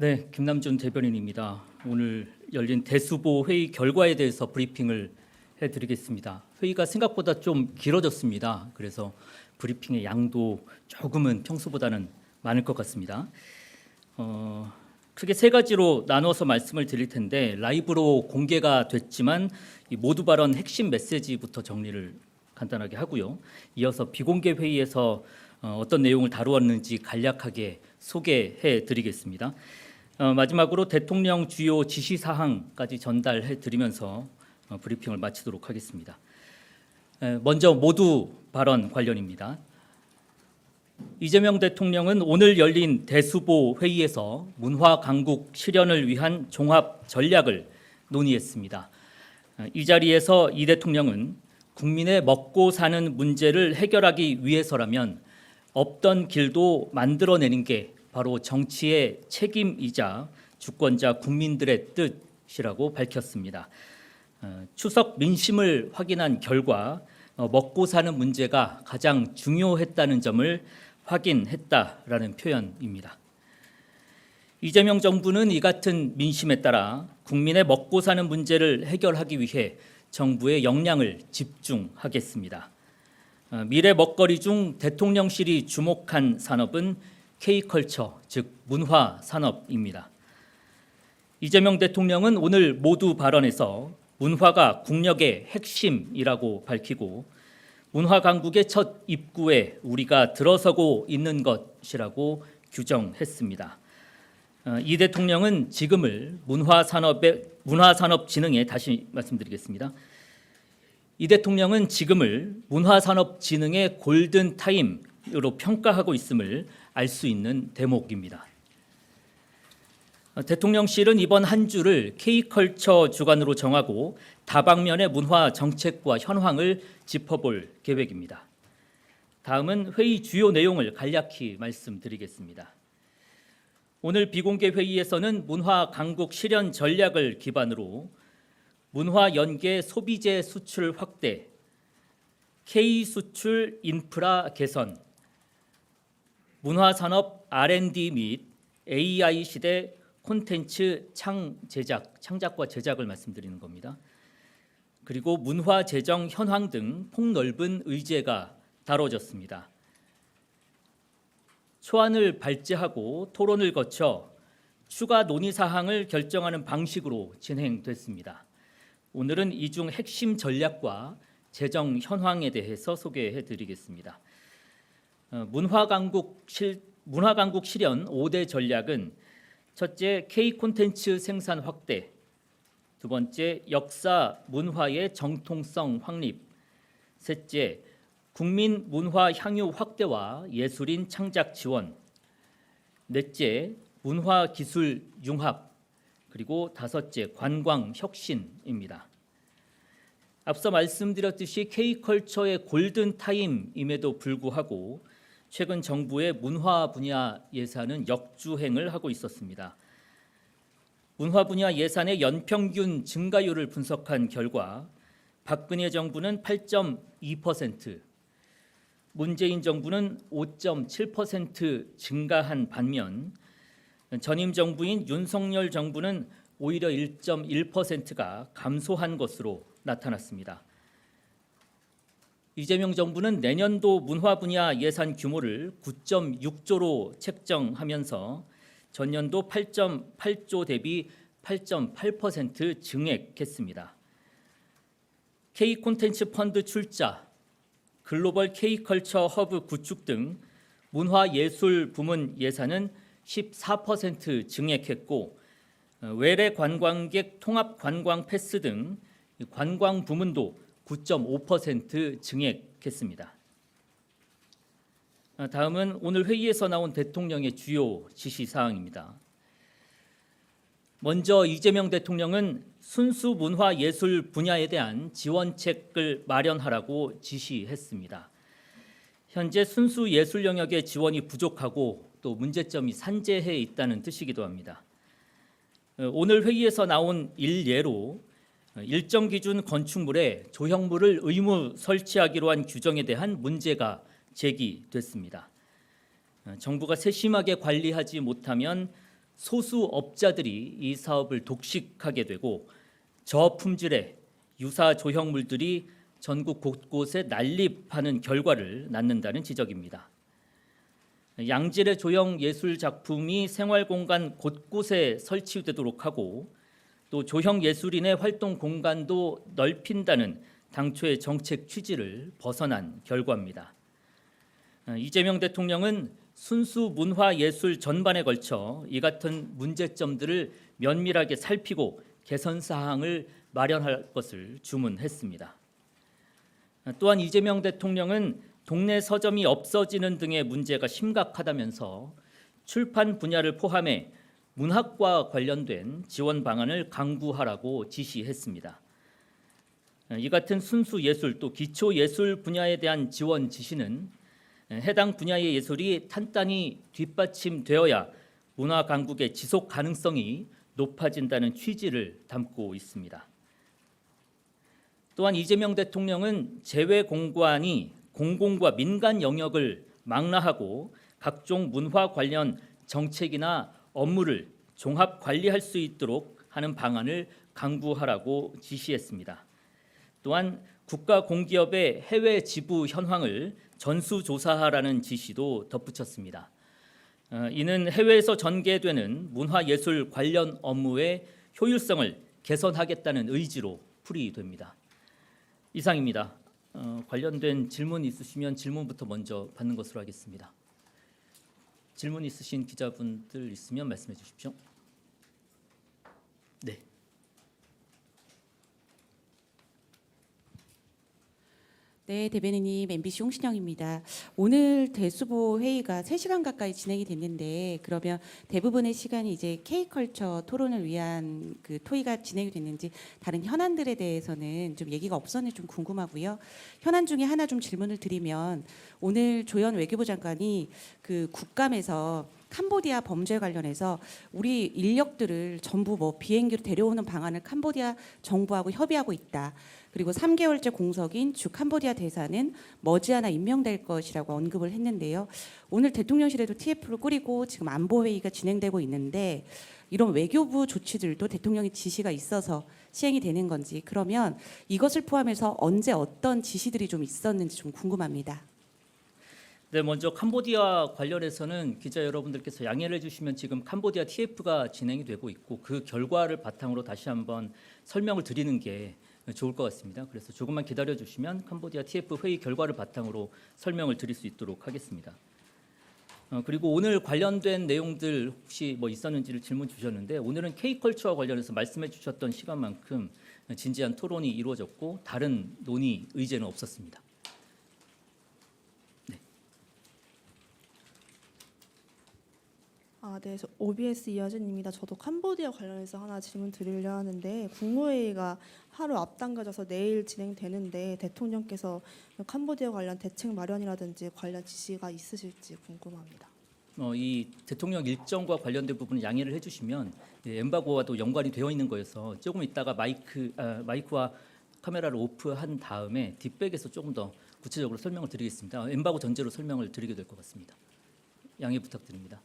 네, 김남준 대변인입니다. 오늘 열린 대수보 회의 결과에 대해서 브리핑을 해드리겠습니다. 회의가 생각보다 좀 길어졌습니다. 그래서 브리핑의 양도 조금은 평소보다는 많을 것 같습니다. 어, 크게 세 가지로 나눠서 말씀을 드릴 텐데 라이브로 공개가 됐지만 이 모두 발언 핵심 메시지부터 정리를 간단하게 하고요. 이어서 비공개 회의에서 어, 어떤 내용을 다루었는지 간략하게 소개해 드리겠습니다. 어, 마지막으로 대통령 주요 지시 사항까지 전달해 드리면서 어, 브리핑을 마치도록 하겠습니다. 에, 먼저 모두 발언 관련입니다. 이재명 대통령은 오늘 열린 대수보 회의에서 문화 강국 실현을 위한 종합 전략을 논의했습니다. 어, 이 자리에서 이 대통령은 국민의 먹고 사는 문제를 해결하기 위해서라면 없던 길도 만들어내는 게 바로 정치의 책임이자 주권자 국민들의 뜻이라고 밝혔습니다. 어, 추석 민심을 확인한 결과 어, 먹고 사는 문제가 가장 중요했다는 점을 확인했다라는 표현입니다. 이재명 정부는 이 같은 민심에 따라 국민의 먹고 사는 문제를 해결하기 위해 정부의 역량을 집중하겠습니다. 어, 미래 먹거리 중 대통령실이 주목한 산업은 K컬처, 즉 문화 산업입니다. 이재명 대통령은 오늘 모두 발언에서 문화가 국력의 핵심이라고 밝히고 문화 강국의 첫 입구에 우리가 들어서고 있는 것이라고 규정했습니다. 어, 이 대통령은 지금을 문화 산업의 문화 산업 진흥에 다시 말씀드리겠습니다. 이 대통령은 지금을 문화 산업 진흥의 골든 타임 으로 평가하고 있음을 알 수 있는 대목입니다. 어, 대통령실은 이번 한 주를 K컬처 주간으로 정하고 다방면의 문화 정책과 현황을 짚어볼 계획입니다. 다음은 회의 주요 내용을 간략히 말씀드리겠습니다. 오늘 비공개 회의에서는 문화 강국 실현 전략을 기반으로 문화 연계 소비재 수출 확대, K 수출 인프라 개선, 문화 산업 R&D 및 AI 시대 콘텐츠 창 제작, 창작과 제작을 말씀드리는 겁니다. 그리고 문화 재정 현황 등 폭넓은 의제가 다뤄졌습니다. 초안을 발제하고 토론을 거쳐 추가 논의 사항을 결정하는 방식으로 진행됐습니다. 오늘은 이 중 핵심 전략과 재정 현황에 대해서 소개해 드리겠습니다. 어, 문화 강국 실 문화 강국 실현 5대 전략은 첫째 K 콘텐츠 생산 확대, 두 번째 역사 문화의 정통성 확립, 셋째 국민 문화 향유 확대와 예술인 창작 지원, 넷째 문화 기술 융합, 그리고 다섯째 관광 혁신입니다. 앞서 말씀드렸듯이 K컬처의 골든 타임임에도 불구하고 최근 정부의 문화 분야 예산은 역주행을 하고 있었습니다. 문화 분야 예산의 연평균 증가율을 분석한 결과 박근혜 정부는 8.2%, 문재인 정부는 5.7% 증가한 반면 전임 정부인 윤석열 정부는 오히려 1.1%가 감소한 것으로 나타났습니다. 이재명 정부는 내년도 문화 분야 예산 규모를 9.6조로 책정하면서 전년도 8.8조 대비 8.8% 증액했습니다. K 콘텐츠 펀드 출자, 글로벌 K 컬처 허브 구축 등 문화 예술 부문 예산은 14% 증액했고 어, 외래 관광객 통합 관광 패스 등 관광 부문도 9.5% 증액했습니다. 아, 다음은 오늘 회의에서 나온 대통령의 주요 지시 사항입니다. 먼저 이재명 대통령은 순수 문화 예술 분야에 대한 지원책을 마련하라고 지시했습니다. 현재 순수 예술 영역의 지원이 부족하고 또 문제점이 산재해 있다는 뜻이기도 합니다. 어, 오늘 회의에서 나온 일예로 일정 기준 건축물에 조형물을 의무 설치하기로 한 규정에 대한 문제가 제기됐습니다. 어, 정부가 세심하게 관리하지 못하면 소수 업자들이 이 사업을 독식하게 되고 저품질의 유사 조형물들이 전국 곳곳에 난립하는 결과를 낳는다는 지적입니다. 양질의 조형 예술 작품이 생활 공간 곳곳에 설치되도록 하고 또 조형 예술인의 활동 공간도 넓힌다는 당초의 정책 취지를 벗어난 결과입니다. 어, 이재명 대통령은 순수 문화 예술 전반에 걸쳐 이 같은 문제점들을 면밀하게 살피고 개선 사항을 마련할 것을 주문했습니다. 어, 또한 이재명 대통령은 동네 서점이 없어지는 등의 문제가 심각하다면서 출판 분야를 포함해 문학과 관련된 지원 방안을 강구하라고 지시했습니다. 어, 이 같은 순수 예술 또 기초 예술 분야에 대한 지원 지시는 해당 분야의 예술이 탄탄히 뒷받침되어야 문화 강국의 지속 가능성이 높아진다는 취지를 담고 있습니다. 또한 이재명 대통령은 재외 공관이 공공과 민간 영역을 망라하고 각종 문화 관련 정책이나 업무를 종합 관리할 수 있도록 하는 방안을 강구하라고 지시했습니다. 또한 국가 공기업의 해외 지부 현황을 전수조사하라는 지시도 덧붙였습니다. 어, 이는 해외에서 전개되는 문화예술 관련 업무의 효율성을 개선하겠다는 의지로 풀이됩니다. 이상입니다. 어, 관련된 질문 있으시면 질문부터 먼저 받는 것으로 하겠습니다. 질문 있으신 기자분들 있으면 말씀해 주십시오. 네. 네, 대변인님 MBC 홍신영입니다. 오늘 대수보 회의가 3시간 가까이 진행이 됐는데 그러면 대부분의 시간이 이제 K컬처 토론을 위한 그 토의가 진행이 됐는지 다른 현안들에 대해서는 좀 얘기가 없었는지 좀 궁금하고요. 현안 중에 하나 좀 질문을 드리면 오늘 조현 외교부 장관이 그 국감에서 캄보디아 범죄 관련해서 우리 인력들을 전부 뭐 비행기로 데려오는 방안을 캄보디아 정부하고 협의하고 있다. 그리고 3개월째 공석인 주 캄보디아 대사는 머지않아 임명될 것이라고 언급을 했는데요. 오늘 대통령실에도 TF를 꾸리고 지금 안보 회의가 진행되고 있는데 이런 외교부 조치들도 대통령의 지시가 있어서 시행이 되는 건지 그러면 이것을 포함해서 언제 어떤 지시들이 좀 있었는지 좀 궁금합니다. 네, 먼저 캄보디아 관련해서는 기자 여러분들께서 양해를 해주시면 지금 캄보디아 TF가 진행이 되고 있고 그 결과를 바탕으로 다시 한번 설명을 드리는 게 좋을 것 같습니다. 그래서 조금만 기다려 주시면 캄보디아 TF 회의 결과를 바탕으로 설명을 드릴 수 있도록 하겠습니다. 어, 그리고 오늘 관련된 내용들 혹시 뭐 있었는지를 질문 주셨는데 오늘은 K컬처와 관련해서 말씀해 주셨던 시간만큼 진지한 토론이 이루어졌고 다른 논의 의제는 없었습니다. 아, 네, 저 OBS 이하진입니다. 저도 캄보디아 관련해서 하나 질문 드리려 하는데 국무회의가 하루 앞당겨져서 내일 진행되는데 대통령께서 캄보디아 관련 대책 마련이라든지 관련 지시가 있으실지 궁금합니다. 어, 이 대통령 일정과 관련된 부분을 양해를 해주시면 예, 엠바고와도 연관이 되어 있는 거여서 조금 있다가 마이크 아, 마이크와 카메라를 오프한 다음에 뒷백에서 조금 더 구체적으로 설명을 드리겠습니다. 엠바고 전제로 설명을 드리게 될 것 같습니다. 양해 부탁드립니다.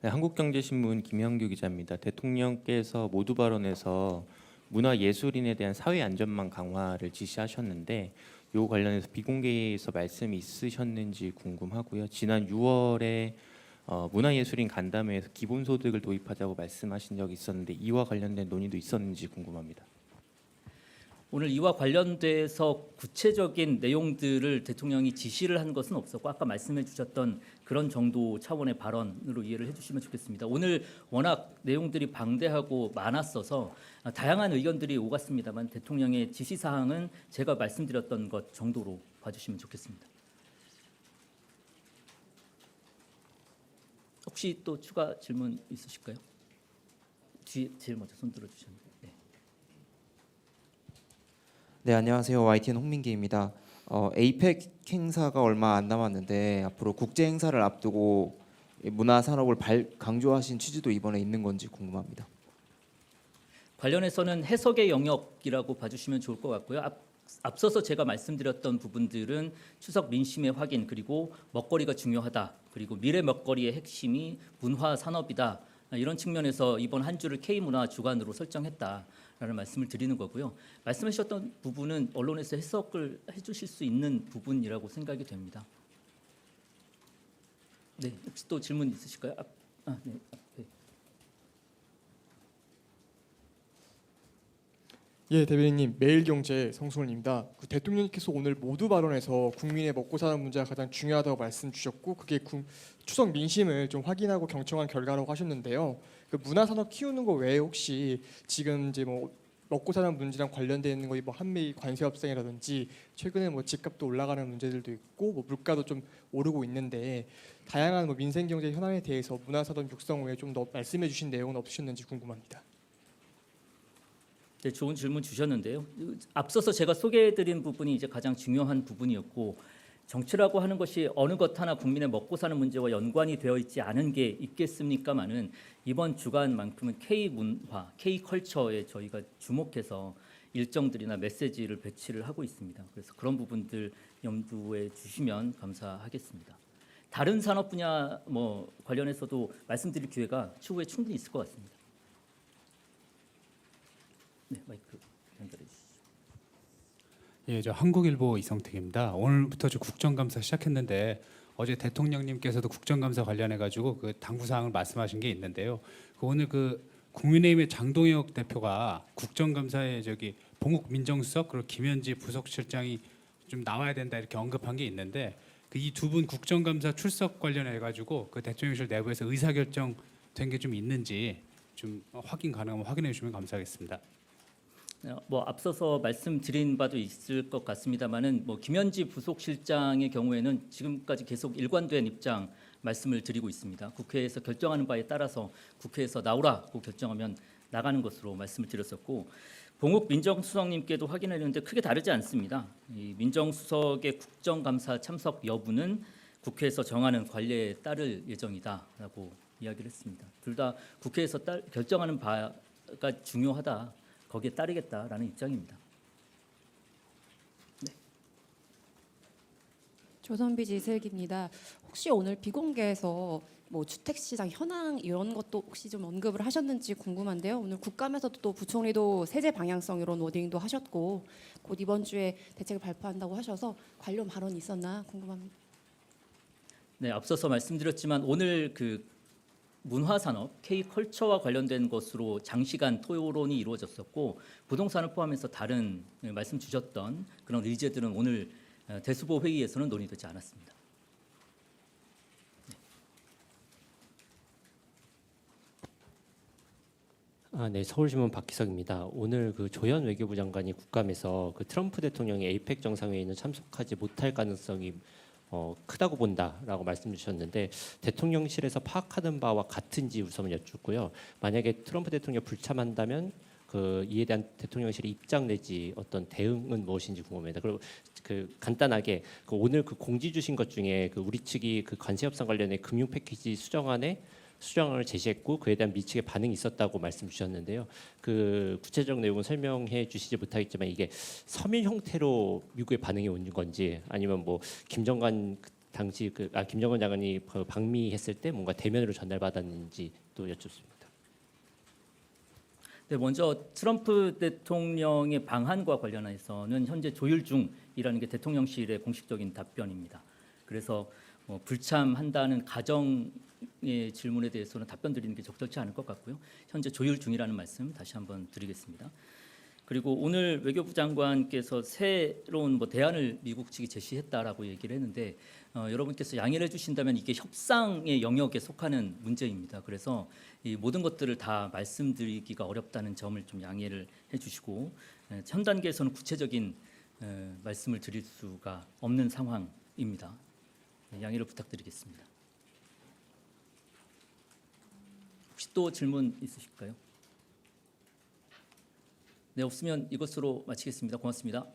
네, 한국경제신문 김영규 기자입니다. 대통령께서 모두 발언에서 문화예술인에 대한 사회 안전망 강화를 지시하셨는데 요 관련해서 비공개에서 말씀이 있으셨는지 궁금하고요. 지난 6월에 어, 문화예술인 간담회에서 기본소득을 도입하자고 말씀하신 적이 있었는데 이와 관련된 논의도 있었는지 궁금합니다. 오늘 이와 관련돼서 구체적인 내용들을 대통령이 지시를 한 것은 없었고 아까 말씀해 주셨던 그런 정도 차원의 발언으로 이해를 해주시면 좋겠습니다. 오늘 워낙 내용들이 방대하고 많았어서 다양한 의견들이 오갔습니다만 대통령의 지시 사항은 제가 말씀드렸던 것 정도로 봐주시면 좋겠습니다. 혹시 또 추가 질문 있으실까요? 뒤에 제일 먼저 손 들어 주셨는데. 네. 네, 안녕하세요. YTN 홍민기입니다. 어, 에이펙 행사가 얼마 안 남았는데 앞으로 국제 행사를 앞두고 이 문화 산업을 발, 강조하신 취지도 이번에 있는 건지 궁금합니다. 관련해서는 해석의 영역이라고 봐주시면 좋을 것 같고요. 앞, 앞서서 제가 말씀드렸던 부분들은 추석 민심의 확인 그리고 먹거리가 중요하다. 그리고 미래 먹거리의 핵심이 문화 산업이다. 이런 측면에서 이번 한 주를 K 문화 주간으로 설정했다라는 말씀을 드리는 거고요. 말씀하셨던 부분은 언론에서 해석을 해 주실 수 있는 부분이라고 생각이 됩니다. 네, 혹시 또 질문 있으실까요? 아, 아, 네. 네. 예, 대변인님 매일경제 성수원입니다. 그 대통령께서 오늘 모두 발언에서 국민의 먹고 사는 문제가 가장 중요하다고 말씀 주셨고 그게 구- 추석 민심을 좀 확인하고 경청한 결과라고 하셨는데요. 그 문화산업 키우는 거 외에 혹시 지금 이제 뭐 먹고 사는 문제랑 관련되어 있는 거뭐 한미 관세 협상이라든지 최근에 뭐 집값도 올라가는 문제들도 있고 뭐 물가도 좀 오르고 있는데 다양한 뭐 민생 경제 현안에 대해서 문화산업 육성 외에 좀 더 말씀해 주신 내용은 없으셨는지 궁금합니다. 네, 좋은 질문 주셨는데요. 앞서서 제가 소개해드린 부분이 이제 가장 중요한 부분이었고 정치라고 하는 것이 어느 것 하나 국민의 먹고 사는 문제와 연관이 되어 있지 않은 게 있겠습니까마는 이번 주간만큼은 K 문화, K 컬처에 저희가 주목해서 일정들이나 메시지를 배치를 하고 있습니다. 그래서 그런 부분들 염두에 주시면 감사하겠습니다. 다른 산업 분야 뭐 관련해서도 말씀드릴 기회가 추후에 충분히 있을 것 같습니다. 네, 마이크 연결해 주시죠. 예, 저 한국일보 이성택입니다. 오늘부터 저 국정감사 시작했는데 어제 대통령님께서도 국정감사 관련해 가지고 그 당부 사항을 말씀하신 게 있는데요. 그 오늘 그 국민의힘의 장동혁 대표가 국정감사에 저기 봉욱 민정수석 그리고 김현지 부속실장이 좀 나와야 된다 이렇게 언급한 게 있는데 그 이 두 분 국정감사 출석 관련해 가지고 그 대통령실 내부에서 의사결정 된 게 좀 있는지 좀 확인 가능하면 확인해 주시면 감사하겠습니다. 어, 뭐 앞서서 말씀드린 바도 있을 것 같습니다만은 뭐 김현지 부속실장의 경우에는 지금까지 계속 일관된 입장 말씀을 드리고 있습니다. 국회에서 결정하는 바에 따라서 국회에서 나오라고 결정하면 나가는 것으로 말씀을 드렸었고 봉욱 민정수석님께도 확인했는데 크게 다르지 않습니다. 이 민정수석의 국정감사 참석 여부는 국회에서 정하는 관례에 따를 예정이다라고 이야기를 했습니다. 둘 다 국회에서 따, 결정하는 바가 중요하다. 거기에 따르겠다라는 입장입니다. 조선비지 이슬기입니다. 혹시 오늘 비공개에서 뭐 주택시장 현황 이런 것도 혹시 좀 언급을 하셨는지 궁금한데요. 오늘 국감에서도 또 부총리도 세제 방향성 이런 워딩도 하셨고 곧 이번 주에 대책을 발표한다고 하셔서 관련 발언이 있었나 궁금합니다. 네, 앞서서 말씀드렸지만 오늘 그 문화산업 K 컬처와 관련된 것으로 장시간 토론이 이루어졌었고 부동산을 포함해서 다른 예, 말씀 주셨던 그런 의제들은 오늘 어, 대수보 회의에서는 논의되지 않았습니다. 아, 네, 서울신문 박기석입니다. 오늘 그 조현 외교부 장관이 국감에서 그 트럼프 대통령이 에이펙 정상회의는 참석하지 못할 가능성이 어, 크다고 본다라고 말씀 주셨는데 대통령실에서 파악하는 바와 같은지 우선 여쭙고요. 만약에 트럼프 대통령 불참한다면 그 이에 대한 대통령실의 입장 내지 어떤 대응은 무엇인지 궁금합니다. 그리고 그 간단하게 그 오늘 그 공지 주신 것 중에 그 우리 측이 그 관세 협상 관련해 금융 패키지 수정안에 수정을 제시했고 그에 대한 미측의 반응이 있었다고 말씀 주셨는데요. 그 구체적 내용은 설명해 주시지 못하겠지만 이게 서면 형태로 미국의 반응이 온 건지 아니면 뭐 김정관 그 당시 그 아 김정은 장관이 그 방미했을 때 뭔가 대면으로 전달받았는지 또 여쭙습니다. 네, 먼저 트럼프 대통령의 방한과 관련해서는 현재 조율 중이라는 게 대통령실의 공식적인 답변입니다. 그래서 뭐 불참한다는 가정의 질문에 대해서는 답변 드리는 게 적절치 않을 것 같고요. 현재 조율 중이라는 말씀 다시 한번 드리겠습니다. 그리고 오늘 외교부 장관께서 새로운 뭐 대안을 미국 측이 제시했다라고 얘기를 했는데 어, 여러분께서 양해를 해주신다면 이게 협상의 영역에 속하는 문제입니다. 그래서 이 모든 것들을 다 말씀드리기가 어렵다는 점을 좀 양해를 해주시고 에, 현 단계에서는 구체적인 에, 말씀을 드릴 수가 없는 상황입니다. 네, 양해를 부탁드리겠습니다. 혹시 또 질문 있으실까요? 네 없으면 이것으로 마치겠습니다. 고맙습니다.